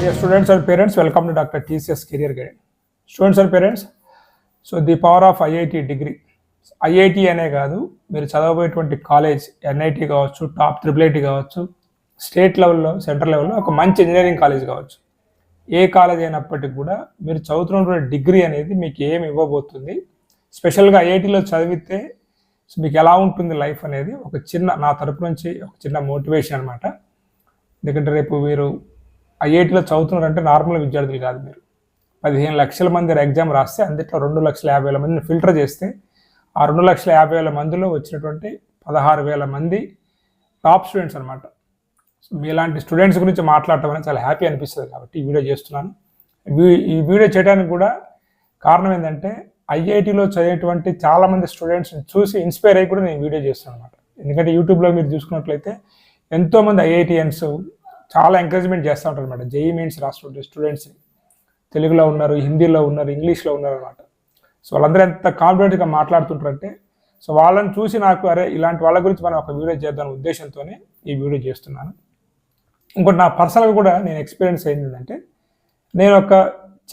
dear students and parents, welcome to Dr. TCS Career Guide. Students and parents so the power of IIT degree IIT అనే కాదు మీరు చదవబోయేటువంటి college NIT కావచ్చు top triple IT కావచ్చు state లెవెల్లో central లెవెల్లో ఒక మంచి ఇంజనీరింగ్ కాలేజ్ కావచ్చు ఏ కాలేజ్ అయినప్పటికీ కూడా మీరు చదువుతున్నటువంటి డిగ్రీ అనేది మీకు ఏమి ఇవ్వబోతుంది స్పెషల్గా ఐఐటిలో చదివితే మీకు ఎలా ఉంటుంది లైఫ్ అనేది ఒక చిన్న నా తరపు నుంచి ఒక చిన్న మోటివేషన్ అనమాట ఎందుకంటే రేపు మీరు ఐఐటిలో చదువుతున్నారంటే నార్మల్ విద్యార్థులు కాదు మీరు. పదిహేను లక్షల మంది ఎగ్జామ్ రాస్తే అందులో రెండు లక్షల యాభై వేల మందిని ఫిల్టర్ చేస్తే ఆ రెండు లక్షల యాభై వేల మందిలో వచ్చినటువంటి పదహారు వేల మంది టాప్ స్టూడెంట్స్ అనమాట మీలాంటి స్టూడెంట్స్ గురించి మాట్లాడటం అనేది చాలా హ్యాపీ అనిపిస్తుంది కాబట్టి ఈ వీడియో చేస్తున్నాను. వీ- ఈ వీడియో చేయడానికి కూడా కారణం ఏంటంటే ఐఐటిలో చదివేటువంటి చాలామంది స్టూడెంట్స్ని చూసి ఇన్స్పైర్ అయ్యి కూడా నేను వీడియో చేస్తున్నాను అనమాట ఎందుకంటే యూట్యూబ్లో మీరు చూసుకున్నట్లయితే ఎంతోమంది ఐఐటిఎన్స్ చాలా ఎంకరేజ్మెంట్ చేస్తూ ఉంటారు అనమాట జేఈ మెయిన్స్ రాస్తుంటే స్టూడెంట్స్ని తెలుగులో ఉన్నారు హిందీలో ఉన్నారు ఇంగ్లీష్లో ఉన్నారు అనమాట సో వాళ్ళందరూ ఎంత కాన్ఫిడెంట్గా మాట్లాడుతుంటారంటే సో వాళ్ళని చూసి నాకు అరే ఇలాంటి వాళ్ళ గురించి మనం ఒక వీడియో చేద్దాం ఉద్దేశంతోనే ఈ వీడియో చేస్తున్నాను. ఇంకోటి నా పర్సనల్గా కూడా నేను ఎక్స్పీరియన్స్ ఏంటంటే నేను ఒక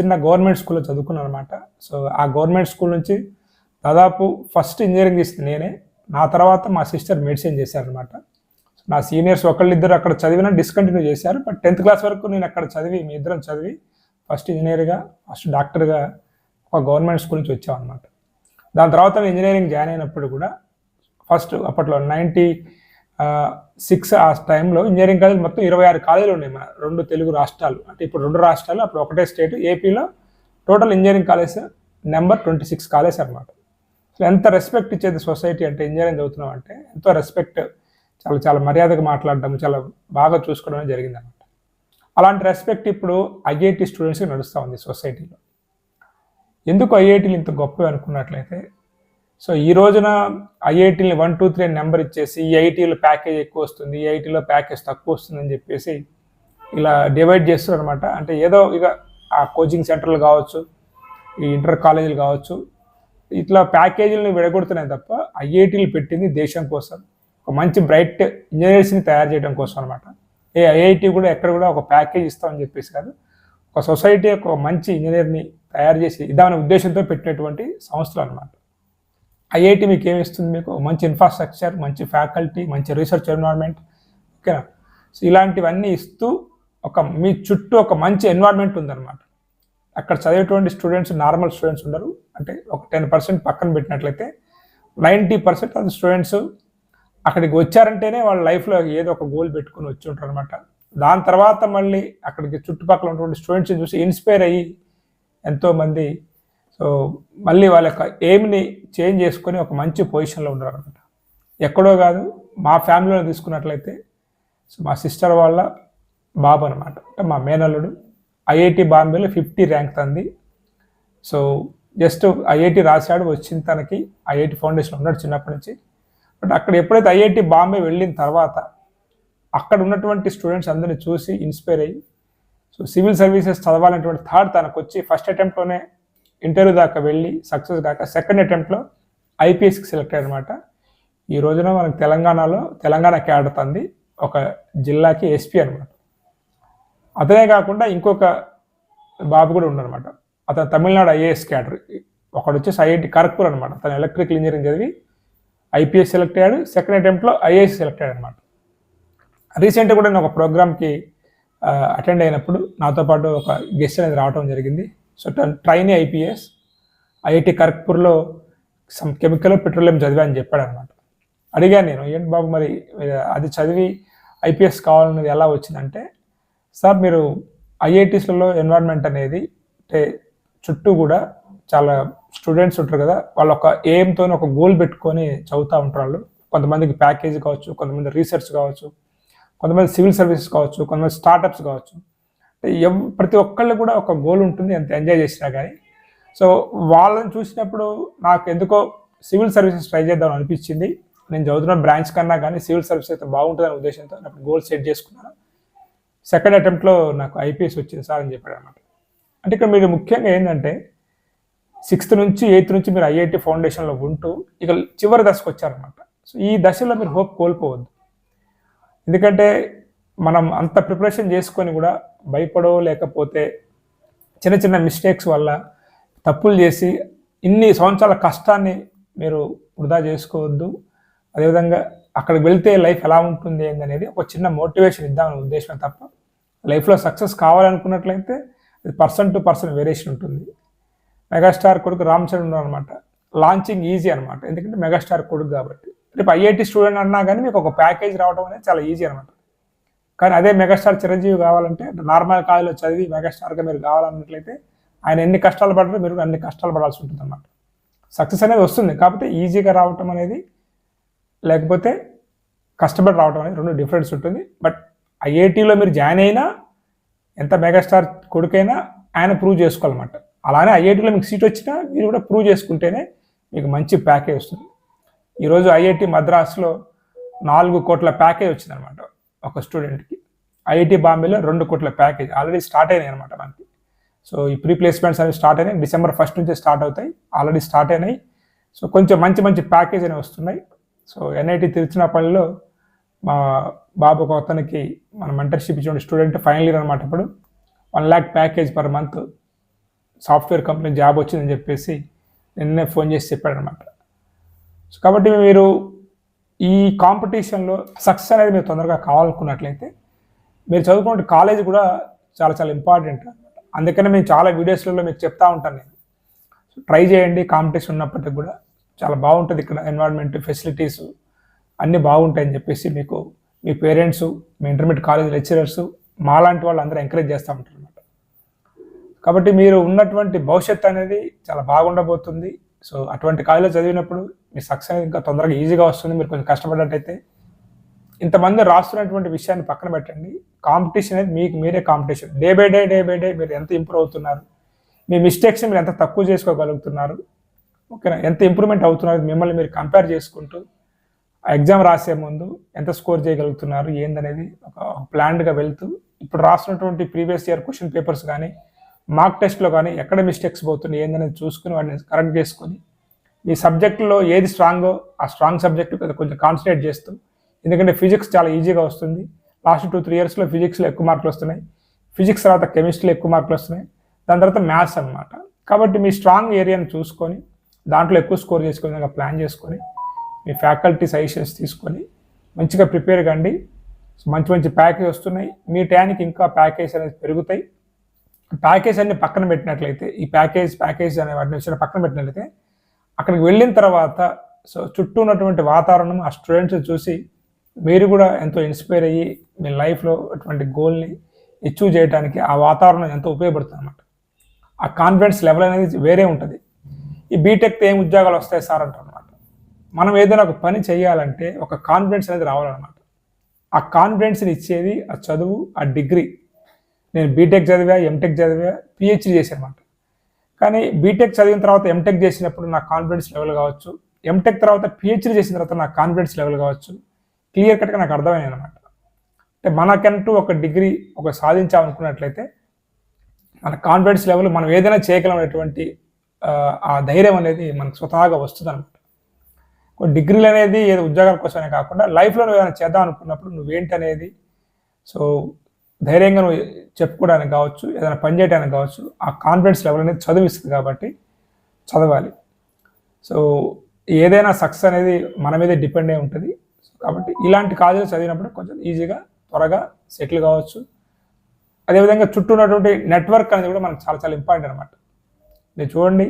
చిన్న గవర్నమెంట్ స్కూల్లో చదువుకున్నాను అనమాట సో ఆ గవర్నమెంట్ స్కూల్ నుంచి దాదాపు ఫస్ట్ ఇంజనీరింగ్ చేసింది నేనే. నా తర్వాత మా సిస్టర్ మెడిసిన్ చేశారనమాట నా సీనియర్స్ ఒకళ్ళిద్దరు అక్కడ చదివినా డిస్కంటిన్యూ చేశారు బట్ టెన్త్ క్లాస్ వరకు నేను అక్కడ చదివి మీ ఇద్దరం చదివి ఫస్ట్ ఇంజనీర్గా ఫస్ట్ డాక్టర్గా ఒక గవర్నమెంట్ స్కూల్ నుంచి వచ్చామన్నమాట దాని తర్వాత ఇంజనీరింగ్ జాయిన్ అయినప్పుడు కూడా ఫస్ట్ అప్పట్లో నైంటీ సిక్స్ ఆ టైంలో ఇంజనీరింగ్ కాలేజ్ మొత్తం ఇరవై ఆరు కాలేజీలు ఉన్నాయి మన రెండు తెలుగు రాష్ట్రాలు. అంటే ఇప్పుడు రెండు రాష్ట్రాలు అప్పుడు ఒకటే స్టేట్ ఏపీలో total engineering college number twenty six college అనమాట సో ఎంత రెస్పెక్ట్ ఇచ్చేది సొసైటీ అంటే ఇంజనీరింగ్ చదువుతున్నాం అంటే ఎంతో రెస్పెక్ట్ చాలా చాలా మర్యాదగా మాట్లాడడం చాలా బాగా చూసుకోవడం జరిగింది అనమాట అలాంటి రెస్పెక్ట్ ఇప్పుడు ఐఐటి స్టూడెంట్స్కి నడుస్తూ ఉంది సొసైటీలో ఎందుకు ఐఐటీలు ఇంత గొప్పవి అనుకున్నట్లయితే? సో ఈ రోజున ఐఐటీని వన్ టూ త్రీ నెంబర్ ఇచ్చేసి ఈ ఐటీలో ప్యాకేజ్ ఎక్కువ వస్తుంది ఈ ఐటీలో ప్యాకేజ్ తక్కువ వస్తుంది అని చెప్పేసి ఇలా డివైడ్ చేస్తారు అనమాట అంటే ఏదో ఇక ఆ కోచింగ్ సెంటర్లు కావచ్చు ఈ ఇంటర్ కాలేజీలు కావచ్చు ఇట్లా ప్యాకేజీలను విడగొడుతున్నాయి తప్ప ఐఐటీలు పెట్టింది దేశం కోసం. ఒక మంచి బ్రైట్ ఇంజనీర్స్ని తయారు చేయడం కోసం అనమాట ఏ ఐఐటి కూడా ఎక్కడ కూడా ఒక ప్యాకేజ్ ఇస్తామని చెప్పేసి కాదు ఒక సొసైటీ ఒక మంచి ఇంజనీర్ని తయారు చేసి ఇదాని ఉద్దేశంతో పెట్టినటువంటి సంస్థలు అనమాట ఐఐటి మీకు ఏమిస్తుంది మీకు? మంచి ఇన్ఫ్రాస్ట్రక్చర్ మంచి ఫ్యాకల్టీ మంచి రీసెర్చ్ ఎన్వైర్న్మెంట్ ఓకేనా సో ఇలాంటివన్నీ ఇస్తూ ఒక మీ చుట్టూ ఒక మంచి ఎన్వైర్న్మెంట్ ఉందన్నమాట. అక్కడ చదివేటువంటి స్టూడెంట్స్ నార్మల్ స్టూడెంట్స్ ఉండరు. అంటే ఒక టెన్ పర్సెంట్ పక్కన పెట్టినట్లయితే నైంటీ పర్సెంట్ అది స్టూడెంట్స్ అక్కడికి వచ్చారంటేనే వాళ్ళ లైఫ్లో ఏదో ఒక గోల్ పెట్టుకుని వచ్చి ఉంటారు అనమాట దాని తర్వాత మళ్ళీ అక్కడికి చుట్టుపక్కల ఉన్నటువంటి స్టూడెంట్స్ని చూసి ఇన్స్పైర్ అయ్యి ఎంతోమంది సో మళ్ళీ వాళ్ళ యొక్క ఎయిమ్ని చేంజ్ చేసుకొని ఒక మంచి పొజిషన్లో ఉన్నారు అనమాట ఎక్కడో కాదు మా ఫ్యామిలీలో తీసుకున్నట్లయితే సో మా సిస్టర్ వాళ్ళ బాబు అనమాట అంటే మా మేనల్లుడు. ఐఐటి బాంబేలో ఫిఫ్టీ ర్యాంక్ తంది. సో జస్ట్ ఐఐటి రాశాడు వచ్చిన తనకి ఐఐటి ఫౌండేషన్ ఉన్నాడు చిన్నప్పటి నుంచి. బట్ అక్కడ ఎప్పుడైతే ఐఐటి బాంబే వెళ్ళిన తర్వాత అక్కడ ఉన్నటువంటి స్టూడెంట్స్ అందరిని చూసి ఇన్స్పైర్ అయ్యి సో సివిల్ సర్వీసెస్ చదవాలనేటువంటి థాట్ తనకు వచ్చి ఫస్ట్ అటెంప్ట్లోనే ఇంటర్వ్యూ దాకా వెళ్ళి సక్సెస్ కాక సెకండ్ అటెంప్ట్లో ఐపీఎస్కి సెలెక్ట్ అయ్యారనమాట ఈ రోజున మనకు తెలంగాణలో తెలంగాణ క్యాడర్ తంది ఒక జిల్లాకి ఎస్పీ అనమాట అతనే కాకుండా ఇంకొక బాబు కూడా ఉన్నారనమాట అతను తమిళనాడు ఐఏఎస్ క్యాడర్. ఒకడు వచ్చేసి ఐఐటి ఖరగ్పూర్ అనమాట తను ఎలక్ట్రికల్ ఇంజనీరింగ్ చదివి ఐపీఎస్ సెలెక్ట్ అయ్యాడు సెకండ్ అటెంప్ట్లో ఐఏఎస్ సెలెక్ట్ అయ్యాడు అనమాట రీసెంట్గా కూడా నేను ఒక ప్రోగ్రామ్కి అటెండ్ అయినప్పుడు నాతో పాటు ఒక గెస్ట్ అనేది రావడం జరిగింది. సో ట్రైనీ ఐపీఎస్ ఐఐటి ఖరగ్పూర్లో సమ్ కెమికల్ పెట్రోలియం చదివా అని చెప్పాడు అనమాట అడిగాను నేను ఏంటి బాబు మరి అది చదివి ఐపీఎస్ కావాలనేది ఎలా వచ్చిందంటే సార్ మీరు ఐఐటీస్లలో ఎన్వైర్న్మెంట్ అనేది అంటే చుట్టూ కూడా చాలా స్టూడెంట్స్ ఉంటారు కదా వాళ్ళు ఒక ఎయిమ్తో ఒక గోల్ పెట్టుకొని చదువుతూ ఉంటారు వాళ్ళు. కొంతమందికి ప్యాకేజ్ కావచ్చు కొంతమంది రీసెర్చ్ కావచ్చు కొంతమంది సివిల్ సర్వీసెస్ కావచ్చు కొంతమంది స్టార్టప్స్ కావచ్చు. అంటే ప్రతి ఒక్కళ్ళు కూడా ఒక గోల్ ఉంటుంది ఎంత ఎంజాయ్ చేసినా కానీ సో వాళ్ళని చూసినప్పుడు నాకు ఎందుకో సివిల్ సర్వీసెస్ ట్రై చేద్దాం అనిపించింది. నేను చదువుతున్న బ్రాంచ్ కన్నా కానీ సివిల్ సర్వీస్ అయితే బాగుంటుందనే ఉద్దేశంతో నాకు గోల్ సెట్ చేసుకున్నాను. సెకండ్ అటెంప్ట్లో నాకు ఐపీఎస్ వచ్చింది సార్ అని చెప్పాడు అనమాట అంటే ఇక్కడ మీరు ముఖ్యంగా ఏంటంటే సిక్స్త్ నుంచి ఎయిత్ నుంచి మీరు ఐఐటి ఫౌండేషన్లో ఉంటూ ఇక చివరి దశకు వచ్చారనమాట సో ఈ దశలో మీరు హోప్ కోల్పోవద్దు. ఎందుకంటే మనం అంత ప్రిపరేషన్ చేసుకొని కూడా భయపడో లేకపోతే చిన్న చిన్న మిస్టేక్స్ వల్ల తప్పులు చేసి ఇన్ని సంవత్సరాల కష్టాన్ని మీరు వృధా చేసుకోవద్దు. అదేవిధంగా అక్కడికి వెళ్తే లైఫ్ ఎలా ఉంటుంది అనేది ఒక చిన్న మోటివేషన్ ఇద్దామనే ఉద్దేశం తప్ప లైఫ్లో సక్సెస్ కావాలనుకున్నట్లయితే అది పర్సన్ టు పర్సన్ వేరియేషన్ ఉంటుంది. మెగాస్టార్ కొడుకు రామ్ చరణ్ అనమాట లాంచింగ్ ఈజీ అనమాట ఎందుకంటే మెగాస్టార్ కొడుకు కాబట్టి. రేపు ఐఐటి స్టూడెంట్ అన్నా కానీ మీకు ఒక ప్యాకేజ్ రావడం అనేది చాలా ఈజీ అనమాట కానీ అదే మెగాస్టార్ చిరంజీవి కావాలంటే నార్మల్ కాలేజీలో చదివి మెగాస్టార్గా మీరు కావాలన్నట్లయితే ఆయన ఎన్ని కష్టాలు పడరు మీరు అన్ని కష్టాలు పడాల్సి ఉంటుంది అన్నమాట సక్సెస్ అనేది వస్తుంది. కాకపోతే ఈజీగా రావటం అనేది లేకపోతే కష్టపడి రావడం అనేది రెండు డిఫరెన్స్ ఉంటుంది. బట్ ఐఐటీలో మీరు జాయిన్ అయినా ఎంత మెగాస్టార్ కొడుకైనా ఆయన ప్రూవ్ చేసుకోవాలన్నమాట. అలానే ఐఐటీలో మీకు సీట్ వచ్చినా మీరు కూడా ప్రూవ్ చేసుకుంటేనే మీకు మంచి ప్యాకేజ్ వస్తుంది. ఈరోజు ఐఐటి మద్రాసులో నాలుగు కోట్ల ప్యాకేజ్ వచ్చిందనమాట ఒక స్టూడెంట్కి. ఐఐటి బాంబేలో రెండు కోట్ల ప్యాకేజ్ ఆల్రెడీ స్టార్ట్ అయినాయి అనమాట మనకి. సో ఈ ప్రీ ప్లేస్మెంట్స్ అనేవి స్టార్ట్ అయినాయి. డిసెంబర్ ఫస్ట్ నుంచే స్టార్ట్ అవుతాయి. ఆల్రెడీ స్టార్ట్ అయినాయి. సో కొంచెం మంచి మంచి ప్యాకేజ్ అనేవి వస్తున్నాయి. సో ఎన్ఐటి తిరుచినాపల్లిలో మా బాబు ఒక అతనికి మన మెంటర్షిప్ ఇచ్చిన స్టూడెంట్ ఫైనల్ ఇయర్ అనమాట ఇప్పుడు. One lakh package per month. Software company job వచ్చిందని చెప్పేసి నిన్నే ఫోన్ చేసి చెప్పాడు అనమాట సో కాబట్టి మీరు ఈ కాంపిటీషన్లో సక్సెస్ అనేది మీరు తొందరగా కావాలనుకున్నట్లయితే మీరు చదువుకున్న కాలేజ్ కూడా చాలా చాలా ఇంపార్టెంట్ అందుకనే మేము చాలా వీడియోస్లలో మీకు చెప్తా ఉంటాను నేను. ట్రై చేయండి కాంపిటీషన్ ఉన్నప్పటికీ కూడా చాలా బాగుంటుంది ఇక్కడ ఎన్వైర్న్మెంట్ ఫెసిలిటీస్ అన్నీ బాగుంటాయని చెప్పేసి మీకు మీ పేరెంట్స్ మీ ఇంటర్మీడియట్ కాలేజ్ లెక్చరర్స్ మాలాంటి వాళ్ళు అందరూ ఎంకరేజ్ చేస్తూ ఉంటారు. కాబట్టి మీరు ఉన్నటువంటి భవిష్యత్తు అనేది చాలా బాగుండబోతుంది. సో అటువంటి కాలేజీలో చదివినప్పుడు మీ సక్సెస్ ఇంకా తొందరగా ఈజీగా వస్తుంది. మీరు కొంచెం కష్టపడినట్టయితే ఇంతమంది రాస్తున్నటువంటి విషయాన్ని పక్కన పెట్టండి. కాంపిటీషన్ అనేది మీకు మీరే competition. Day by day day by day మీరు ఎంత ఇంప్రూవ్ అవుతున్నారు. మీ మిస్టేక్స్ మీరు ఎంత తక్కువ చేసుకోగలుగుతున్నారు. ఓకేనా? ఎంత ఇంప్రూవ్మెంట్ అవుతున్నారు మిమ్మల్ని మీరు కంపేర్ చేసుకుంటూ ఎగ్జామ్ రాసే ముందు ఎంత స్కోర్ చేయగలుగుతున్నారు ఏందనేది ఒక ప్లాన్డ్గా వెళ్తూ ఇప్పుడు రాస్తున్నటువంటి ప్రీవియస్ ఇయర్ క్వశ్చన్ పేపర్స్ కానీ మార్క్ టెస్ట్లో కానీ ఎక్కడ మిస్టేక్స్ పోతున్నాయి ఏందనేది చూసుకుని వాటిని కరెక్ట్ చేసుకొని ఈ సబ్జెక్టులో ఏది స్ట్రాంగో ఆ స్ట్రాంగ్ సబ్జెక్ట్ కొంచెం కాన్సన్ట్రేట్ చేస్తూ ఎందుకంటే ఫిజిక్స్ చాలా ఈజీగా వస్తుంది. లాస్ట్ టూ త్రీ ఇయర్స్లో ఫిజిక్స్లో ఎక్కువ మార్కులు వస్తున్నాయి. ఫిజిక్స్ తర్వాత కెమిస్ట్రీలో ఎక్కువ మార్కులు వస్తున్నాయి. దాని తర్వాత మ్యాథ్స్ అనమాట కాబట్టి మీ స్ట్రాంగ్ ఏరియాని చూసుకొని దాంట్లో ఎక్కువ స్కోర్ చేసుకునే విధంగా ప్లాన్ చేసుకొని మీ ఫ్యాకల్టీ సజెషన్స్ తీసుకొని మంచిగా ప్రిపేర్ కండి. మంచి మంచి ప్యాకేజ్ వస్తున్నాయి. మీ టైంకి ఇంకా ప్యాకేజ్ అనేది పెరుగుతాయి. ప్యాకేజ్ అన్ని పక్కన పెట్టినట్లయితే ఈ ప్యాకేజ్ ప్యాకేజ్ అనే వాటిని వచ్చిన పక్కన పెట్టినట్లయితే అక్కడికి వెళ్ళిన తర్వాత సో చుట్టూ ఉన్నటువంటి వాతావరణం ఆ స్టూడెంట్స్ చూసి మీరు కూడా ఎంతో ఇన్స్పైర్ అయ్యి మీ లైఫ్లో అటువంటి గోల్ని అచీవ్ చేయడానికి ఆ వాతావరణం ఎంతో ఉపయోగపడుతుంది అనమాట ఆ కాన్ఫిడెన్స్ లెవెల్ అనేది వేరే ఉంటుంది. ఈ బీటెక్తో ఏం ఉద్యోగాలు వస్తాయి సార్ అంటారు అనమాట మనం ఏదైనా ఒక పని చేయాలంటే ఒక కాన్ఫిడెన్స్ అనేది రావాలన్నమాట. ఆ కాన్ఫిడెన్స్ని ఇచ్చేది ఆ చదువు ఆ డిగ్రీ నేను బీటెక్ చదివా ఎంటెక్ చదివా పిహెచ్డి చేశానమాట. కానీ బీటెక్ చదివిన తర్వాత ఎంటెక్ చేసినప్పుడు నా కాన్ఫిడెన్స్ లెవెల్ కావచ్చు ఎంటెక్ తర్వాత పిహెచ్డి చేసిన తర్వాత నా కాన్ఫిడెన్స్ లెవెల్ కావచ్చు క్లియర్ కట్గా నాకు అర్థమైంది అనమాట అంటే మనకంటూ ఒక డిగ్రీ ఒక సాధించాలనుకున్నట్లయితే మన కాన్ఫిడెన్స్ లెవెల్ మనం ఏదైనా చేయగలమైనటువంటి ఆ ధైర్యం అనేది మనకు స్వతహాగా వస్తుంది అనమాట డిగ్రీలు అనేది ఏదో ఉద్యోగాల కోసమే కాకుండా లైఫ్లో నువ్వు ఏదైనా చేద్దాం అనుకున్నప్పుడు నువ్వేంటి అనేది సో ధైర్యంగా నువ్వు చెప్పుకోవడానికి కావచ్చు ఏదైనా పని చేయడానికి కావచ్చు ఆ కాన్ఫిడెన్స్ లెవెల్ అనేది చదివిస్తుంది కాబట్టి చదవాలి. సో ఏదైనా సక్సెస్ అనేది మన మీదే డిపెండ్ అయి ఉంటుంది. కాబట్టి ఇలాంటి కాలేజీలు చదివినప్పుడు కొంచెం ఈజీగా త్వరగా సెటిల్ కావచ్చు. అదేవిధంగా చుట్టూ ఉన్నటువంటి నెట్వర్క్ అనేది కూడా మనకు చాలా చాలా ఇంపార్టెంట్ అనమాట మీరు చూడండి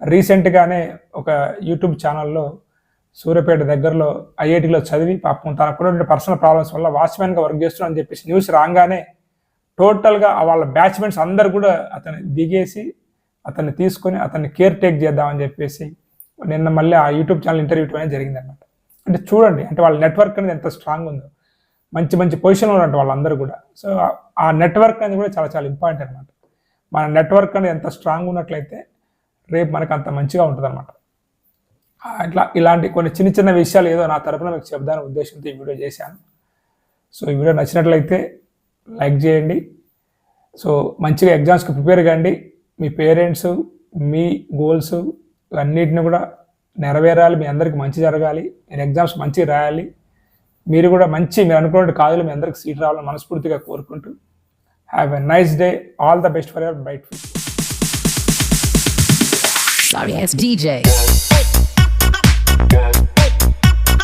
రీసెంట్గానే ఒక యూట్యూబ్ ఛానల్లో సూర్యపేట దగ్గరలో ఐఐటిలో చదివి పాపం తనకున్నటువంటి పర్సనల్ ప్రాబ్లమ్స్ వల్ల వాచ్మెన్గా వర్క్ చేస్తున్నాను అని చెప్పేసి న్యూస్ రాగానే టోటల్గా వాళ్ళ బ్యాచ్మెంట్స్ అందరు కూడా అతన్ని దిగేసి అతన్ని తీసుకొని అతన్ని కేర్ టేక్ చేద్దామని చెప్పేసి నిన్న మళ్ళీ ఆ యూట్యూబ్ ఛానల్ ఇంటర్వ్యూ అనేది జరిగింది అనమాట అంటే చూడండి అంటే వాళ్ళ నెట్వర్క్ అనేది ఎంత స్ట్రాంగ్ ఉందో. మంచి మంచి పొజిషన్లో ఉన్నట్టు వాళ్ళందరూ కూడా. సో ఆ నెట్వర్క్ అనేది కూడా చాలా చాలా ఇంపార్టెంట్ అనమాట మన నెట్వర్క్ అనేది ఎంత స్ట్రాంగ్ ఉన్నట్లయితే రేపు మనకు అంత మంచిగా ఉంటుంది అనమాట ఇట్లా ఇలాంటి కొన్ని చిన్న చిన్న విషయాలు ఏదో నా తరపున మీకు చెప్దాని ఉద్దేశంతో ఈ వీడియో చేశాను. సో ఈ వీడియో నచ్చినట్లయితే లైక్ చేయండి. సో మంచిగా ఎగ్జామ్స్కి ప్రిపేర్ కండి. మీ పేరెంట్స్ మీ గోల్స్ అన్నిటిని కూడా నెరవేరాలి. మీ అందరికి మంచి జరగాలి. నేను ఎగ్జామ్స్ మంచిగా రాయాలి. మీరు కూడా మంచి మీరు అనుకున్న కాదు మీ అందరికి సీట్ రావాలని మనస్ఫూర్తిగా కోరుకుంటూ have a nice day. All the best for your bite Sorry, DJ.